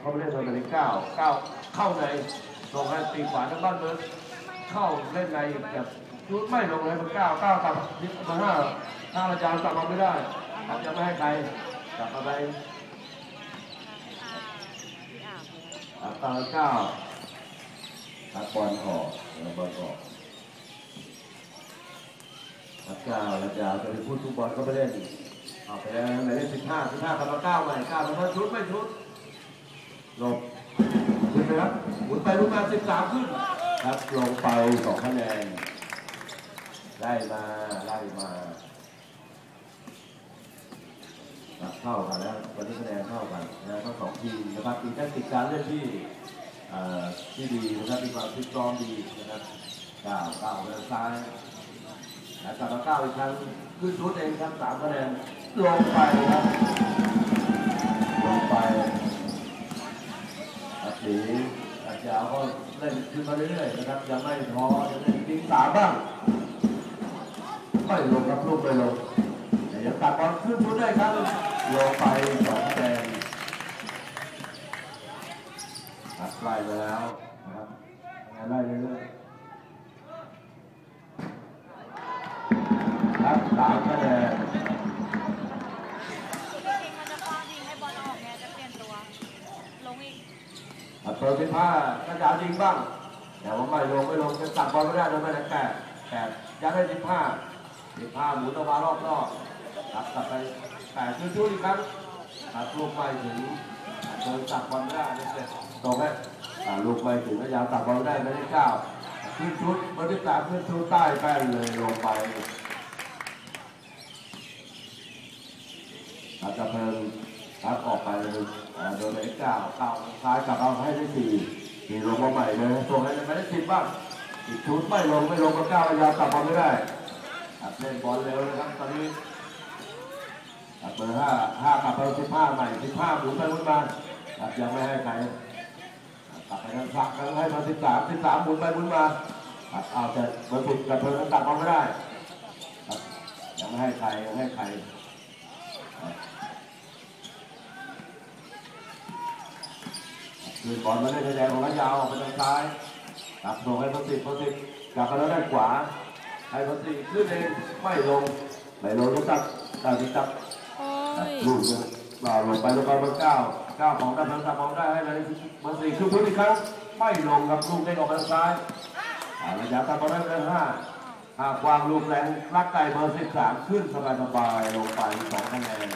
เขาไปเล่นตอนนาฬิเก้าเก้าเข้าในส่งให้ตีขวาทั้งบ้านเมืองเข้าเล่นในแบบชุดไม่ลงเลยมันเก้าเก้ากลับมาห้าถ้าอาจารย์กลับมาไม่ได้อาจจะไม่ให้ใครกลับมาไปอะตอนเก้าตัดบอลออกแล้วบอลออกตัดเก้าแล้วจะจะไปพูดทุกบอลก็ไปเล่นออกไปแล้วหมายเลขสิบห้าสิบห้ากลับมาเก้าใหม่เก้ามาถ้าชุดไม่ชุด หมุนไปหมุนมาสิบสามขึ้น ครับลงไปสองคะแนนไล่มาไล่มาเข้ากันแล้ววันนี้คะแนนเข้ากันนะทั้งสองทีมนะครับมีแทคติกการเล่นที่ที่ดีนะครับมีความฟิตซ้อมดีนะครับก้าวก้าวไปทางซ้ายแล้วกลับมาก้าวอีกครั้งขึ้นชุดเองครับสามคะแนนลงไปครับลงไปอัดสีอาจารย์ก็ เล่นขึ้นมาเรื่อยๆนะครับยังไม่ท้อยังเล่นทิ้งสามบ้างไม่ลงครับลูกไม่ลงแต่ยังตัดบอลขึ้นชุดได้ครับลงไปสองแดงตัดไล่ไปแล้วนะครับไล่เรื่อยๆ ตัดเปิดสิบห้าก็จะเอาจริงบ้าง แต่ว่าไม่ลงไม่ลงจะตัดบอลไม่ได้โดนไม่ได้แปดแปดยังได้สิบห้าสิบห้าหมุนออกมารอบนอกตัดตัดไปแปดชุดชุดอีกครั้งตัดลูกไปถึงเดินตัดบอลไม่ได้เสร็จตรงไหมตัดลูกไปถึงก็ยาวตัดบอลไม่ได้ไม่ได้เก้าขึ้นชุดบอลที่สามขึ้นชุดใต้แป้นเลยลงไปตัดกระเพลิงตัดออกไปเลย โดนไปเก้าเก้าซ้ายกลับเอาให้ได้สี่สี่ลงมาใหม่เลยส่งให้ไม่ได้สิบบ้างอีกชุดไม่ลงไม่ลงก็เก้ายาวตัดบอลไม่ได้อัดเล่นบอลเร็วนะครับตอนนี้อัดเบอร์ห้าห้ากลับไปสิบห้าใหม่สิบห้าหมุนไปหมุนมาอัดยังไม่ให้ใครกลับไปทางฝักกันให้มาสิบสามสิบสามหมุนไปหมุนมาอัดเอาแต่เบอร์สิบกับเบอร์นั้นตัดบอลไม่ได้ยังไม่ให้ใครยังไม่ให้ใคร คืนบอลมาได้แดงของระยาวออกไปทางซ้ายกลับส่งให้เบอร์สิบเบอร์สิบกลับมาแล้วด้านขวาไอ้คนสี่ขึ้นเองไม่ลงไม่ลงก็ตัดตัดที่ตัดโอ้ยลูกเลยบ่าลงไปลงไปเบอร์เก้าเก้าของได้เบอร์สามของได้ให้เลยเบอร์สี่ขึ้นพื้นอีกครั้งไม่ลงครับลูกได้ออกไปทางซ้ายอ่าระยะตัดบอลได้เบอร์ห้าหากวางลูกแรงรักไก่เบอร์สิบสามขึ้นสบายสบายๆลงไปสองคะแนน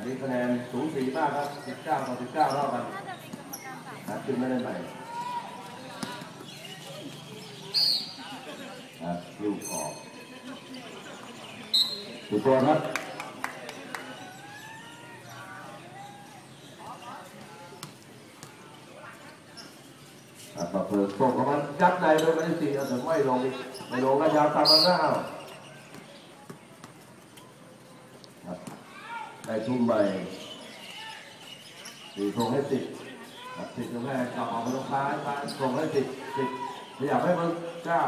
อันนี้คะแนนสูสีมากครับสิบเก้าต่อสิบเก้าเท่ากันนัดขึ้นไม่ได้ใหม่ครับลูกออกดูตัวครับครับเปิดส่งเข้ามาจับในโดยไม่ได้สีเอาแต่ไม่ลงไม่ลงก็ยาวตามมาหน้าครับ ได้ทุ่มใหม่สี่งให้ติดติดตรงแรกกลับออกไปตรงซ้ายซ้ายส่งให้ติดติดขยับให้มันเก้า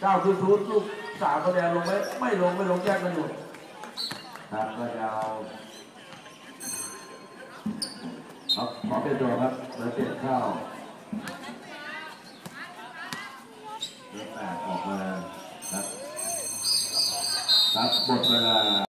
เก้าคือทูดลูกสามคะแนนลงไหมไม่ลงไม่ลงแยกกันอยู่ครับก็ยาวครับขอเป็นตัวครับมาเปลี่ยนข้าวเลือกแปดออกมาครับครับหมดเวลา